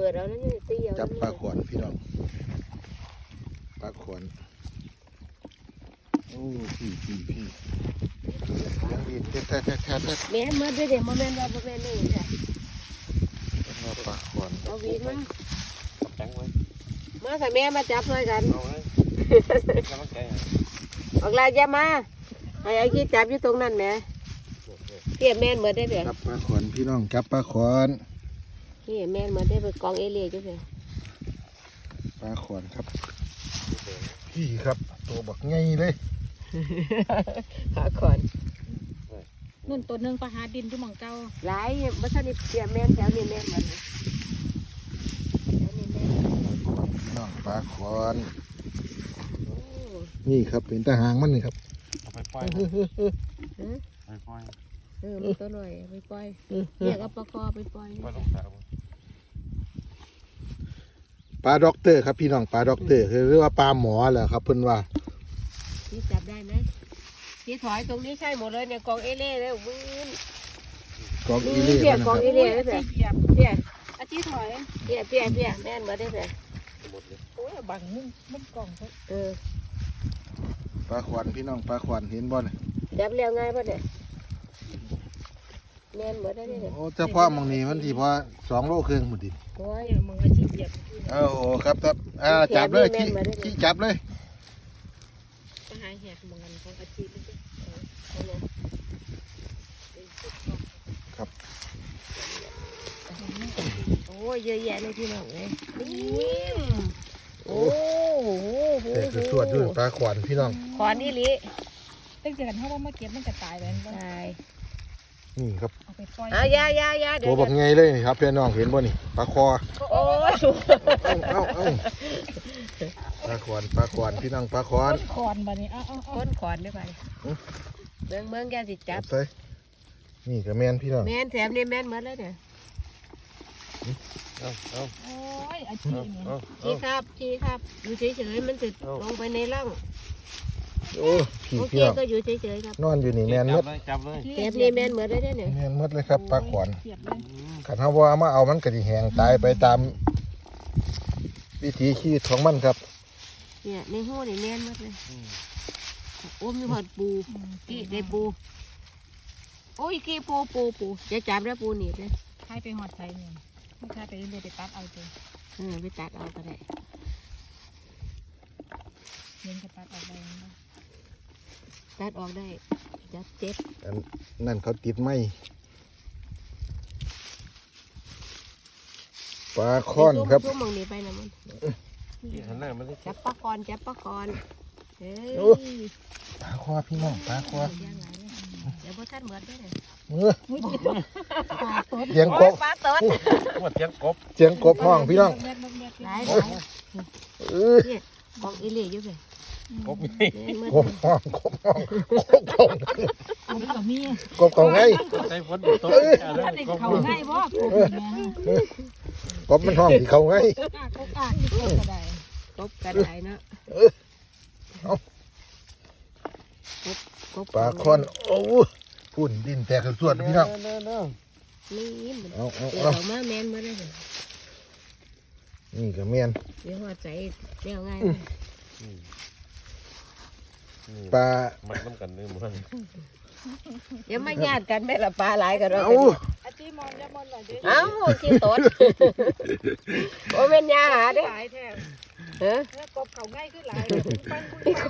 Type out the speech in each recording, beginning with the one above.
ปิดเอาแล้วนี่ตีเอาจับปลาขวานพี่น้องปลาขวานโอ้พี่พี่พี่ยังดีแท้แท้แท้แท้แท้แม่นมาด้วยเดี๋ยวมาแม่นว่าบ่แม่นนี่ค่ะว่าปลาขวานเอาวีมาแข็งไว้มาค่ะแม่มาจับหน่อยกันเอาไว้กำลังใจออกลายอยามาไอ้ไอ้ที่จับอยู่ตรงนั้นแหม่เตี้ยแม่นเหมือนได้เด้อจับปลาขวานพี่น้องจับปลาขวาน นี่แม่นเหมือนได้ไปกองเอเลี่ยจ้ะเด้อปลาขวานครับพี่ครับ ตัวบักไงเลยหาก่อนนุ่นตัวหนึงไปหาดินที่หมองเก่าหลายบ่ทันได้เตี้ยแม่นแถวนี้แม่นมันแถวนี้แม่นพี่น้องปลาขวานโอ้นี่ครับเป็นตาหางมันนี่ครับเอาไปปล่อยฮะไปปล่อยเออมันตัวหน่อยไปปล่อยเรียกเอาปลากอไปปล่อยปล่อยลงสระ ปลาด็อกเตอร์ครับพี่น้องปลาด็อกเตอร์คือเรียกว่าปลาหมอแหละครับเพิ่นว่านี่จับได้ไหมที่ถอยตรงนี้ใช่หมดเลยเนี่ยกองเอเล่เลยวิ่งกองนี่อีเล่เพี้ยมันนะกคองรับเอเล่เลยเพี้ยเหยียบเพี้ยอาจีถอยเพี้ยเพี้ยเพี้ยแม่นมาได้เพี้ยหมดเลยโอ้ยบังมุมมุมกล่องเขาเออปลาขวานพี่น้องปลาขวานเห็นบ่เนี่ยจับเร็วง่ายป่ะเนี่ย แม่นมาได้เนี่ยโอ้เฉพาะหมองนี้มันที่พอสองโลครึ่งหมดดิโอ้ยเนี่ยมึงอาจีเหยียบเออโอ้ครับครับอ่าจับเลยขี้ขี้จับเลยไปหาแหกมึงกันของอาจีมันสิเอาเลยโอ้ยเยอะแยะเลยพี่น้องเลยนี่โอ้โหเด็กคือสวดด้วยปลาขวานพี่น้องขอนนี่ลิตั้งแต่กันเขาว่ามาเก็บมันจะตายไปมันใช่ นี่ครับเอาไปปล่อยเอายายายาเดี๋ตัยววบักไงเลยนี่ครับพี่น้องเห็นบ่นี่ปลาคอโอ้ยเอ้าเอ้าเอ้าปลาขวานปลาขวานพี่น้องปลาขวานคอนบ่นี่เอาเอาเอาก้นขอนได้ไปเมืองเมืองแกสิจับ ใส่นี่ก็แม่นพี่น้องแม่นแถมนี่แม่นหมดเลยเนี่ยเอาเอาโอ้ยอาจีเนี่ยเอาชี้ครับชี้ครับอยู่เฉยๆมันจะลงไปในร่อง โอ้พี่โอเคพี่น้องก็อยู่เฉยๆครับนอนอยู่นี่แม่นหมจัดบเลยจับเลยแถมนี่แม่นหมดเลยเนี่ยแม่นหมดเลยครับปลาขวานเหยียบเลยขันเฮาว่าเอามาเอามันก็สิแห้งตายไปตาม วิถีชีวิตของมันครับ เนี่ยในหูนี่แม่นหมดเลยโอ้มีหอดปูอืมกี่ได้ปู โอ้ยกี่ปูปูปูจะจับได้ปูหนีบเลยใครไปหอดใส่เนี่ยไม่ใช่ไปเรื่อยๆไปตัดเอาตัวเออไปตัดเอาก็ได้เลี้ยงจะตัดเอาไปนะ ตัดออกได้จับเจ็บอันนั่นเขาติดไม้ปลาค้อนครับซุ่มมองนี้ไปนะมันที่หันหน้ามันได้จับปลากอนจับปลากอนเฮ้ยโอ้ปลาคอพี่น้องปลาคอย่างไรเนี่ยเดี๋ยวพอท่านเหมือนได้เลยเอออุ้ยปลาตดเสียงกบปลาตดหมดเสียงกบเสียงกบห้องพี่น้องเม็ดเม็ดหลายเหลายเออกองอีเล่อยู่เลย กบนี่แม่นหมดกบห้องกบห้องกบเขาอาไปกับมีกบเขาไงใส่ฝนอยู่โต๊ะอะไรถ้าได้กบเขาง่ายบ่ปลูกเนี่ยกบมันห้องที่เขาไงกล้ากกล้าที่โคตรก็ได้กบกระไดเนาะเอากบปลาคอนโอ้พุ่นดินแตกส่วนพี่น้องนี่มันเอาเอาเดี๋ยวเอาเอามาแม่นหมาได้เลยนี่ก็แม่นเดี๋ยวหัวใจเรียวง่าย ปลามันน้ำกันเลยมันเดี๋ยวมาญาติกันไม่ละปลาหลายกันเราเอาอาจีมอนยามอนหน่อยดิเอ้าที่ตดโอ้เป็นยาหาเด้อหลายแท้เฮ้ยแล้วกบเขาง่ายขึ้นหลายปั้น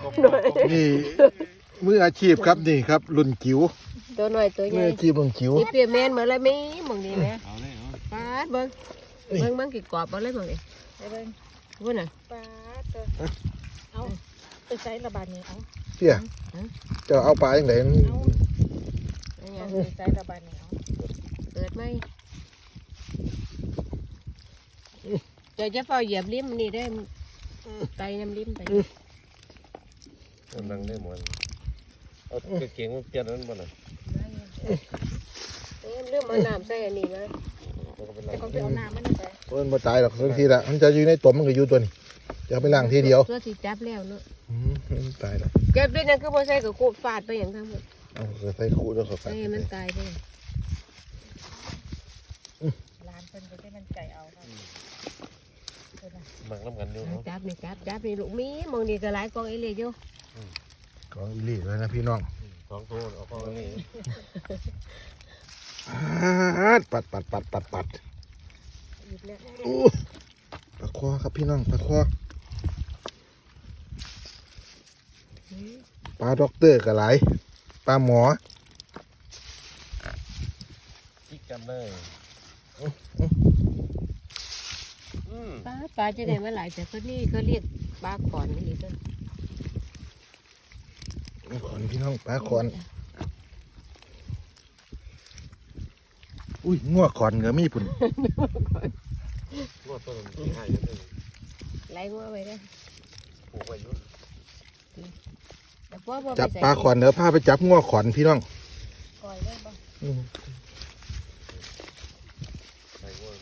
กบหน่อยนี่มืออาชีพครับนี่ครับรุ่นจิ๋วตัวหน่อยตัวใหมือญ่อาชีพรุ่นจิ๋วนี่เปรียบแม่นเหมือนอะไรไม่มองดีไหมเอาเลยเอาปาดเบิ้งเบิ้งเบิ้งกี่กรอบเบิ้งเลยมองดิไปเบิ่งวุ้นน่ะปลาเด้อเอา ไปใช้ระบาดนี่เอาเสี่ยจะเอาปลาอย่างไรเอาอันเนี้ยเอาไปใช้ระบาดนี่เอาเปิดไหมเดี๋ยวจะเฝ้าเหยียบลิ้มนี่ได้ไตน้ำลิ้มไปนั่งได้หมดเอาเก่งมันเปลี่ยนนั้นบ่น่ะเอ้ยเรื่องมาน้ำใส่อันนี้นะแล้วก็ไปแต่นั่งเขาไปเอาน้ำมันไปมันมาตายหรอกสักทีละมันจะอยู่ในตัวมันก็อยู่ตัวนี้จะเอาไปล้างทีเดียวตัวสิจับแล้วเนาะอืมมัน ตายแล้วเก็บด้วยนั่นคือพอใส่กับกูฟาดไปอย่างทั้งหมดเอาใส่คู่แล้วก็ใส่ใส่มันตายไปหลายานเพิ่นก็ได้มันใจเอาค่ะเพิ่นน่ะมักน้ำกันอยู่เนาะจับนี่จับจับนี่ลูกมีมองนี่ก็หลายกองเอเลียอยู่ของอีหลีเลยนะพี่น้องสองตัวเอาเข้าอันนี้ปัดปัดปัดปัดปัดปัดหยิบเนี่ยอู้ปลาคอครับพี่น้องปลาคอ ปลาด็อกเตอร์ก็หลายปลาหมอคิดกันเลยอืมปลาปลาจะได้มาหลายแต่ก็นี่ก็เรียกปลาก่อนนี่ก็ปลาขอนพี่น้องปลาขอนอุ้ยงัวขอนก็มีปุ่นงวดต้นที่ให้อยังได้ไหลงัวไปได้ปลูกไว้อยุ่ แต่พ่อพ่อจับปลาขอนเดี๋ยวพาไปจับงัวขอนพี่น้องก่อยเลยบ่อืมใส่งวด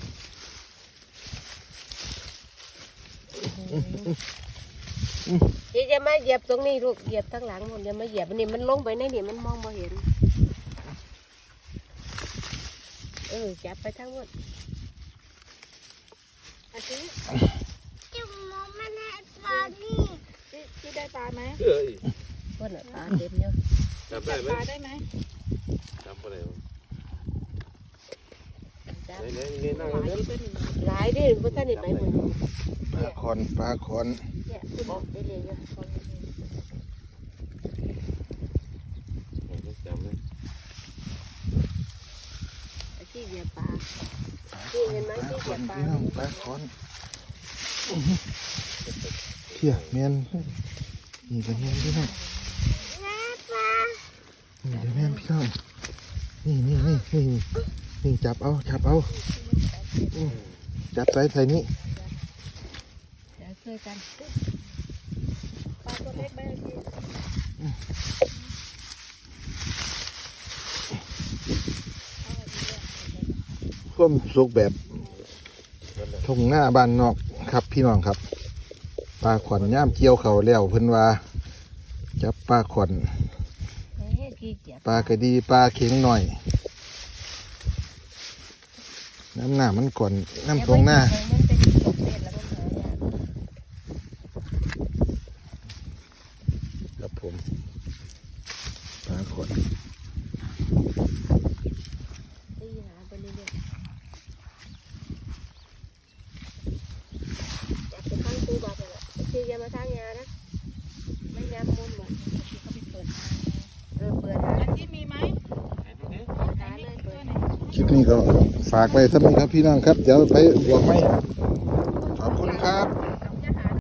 ที่จะมาเหยียบตรงนี้ลูกเหยียบทั้งหลังหมดอย่ามาเหยียบอันนี้มันลงไปในนี่มันมองบ่เห็น เออจับไปทั้งหมดอาทิตย์จุ่มมองมันให้ปลานี่ที่ที่ได้ปลาไหม เอ้ย เพิ่นน่ะปลาเต็มเยอะจำได้ไหมปลาได้ไหมจับไหนไหนนี่นั่งปลาเล่นที่เพิ่นหลายเดิบ่ทันได้ไปหมดปลาขอนปลาขอนเนี่ยคุณบอกได้เลยเยอะจำเลยที่เหยียบปลาที่เห็นไหมที่เหยียบปลาพี่น้องปลาขอนเที่ยเมียนนี่ก็เมียนพี่น้องแม่ปลา นี่เดี๋ยวแม่นพี่น้องนี่นี่นี่นี่นี่จับเอาจับเอาอืมจับใส่ใส่นี่เดี๋ยวช่วยกันปลาตัวเล็กไหมอาทิตย์ร่วมสุกแบบนั่นแหละทงหน้าบ้านนอกครับพี่น้องครับ ปลาขวัญย่ามเกี่ยวเขาแล้วเพิ่นว่าจับปลาขวัญเฮ้ย ที่เหยียบปลากระดีปลาเข็งหน่อย น้ำหน้ามันก่อนน้ำตรงหน้ามันเป็นตกเบ็ดแล้วมันหายากครับผมปลาขวัญตีหาไปเรื่อยๆจับไปข้างตู้บาไปเลยที่จะมาทางยานะไม่ยามมุนหมด เขาไปเปิดทาง เออเปิดหา อาทิตย์มีไหม ไหนดูดิ หาเลยเปิด ค ลิปนี้ก็ฝากไว้สักนิดครับพี่น้องครับ เดี๋ยวไปบวกไหม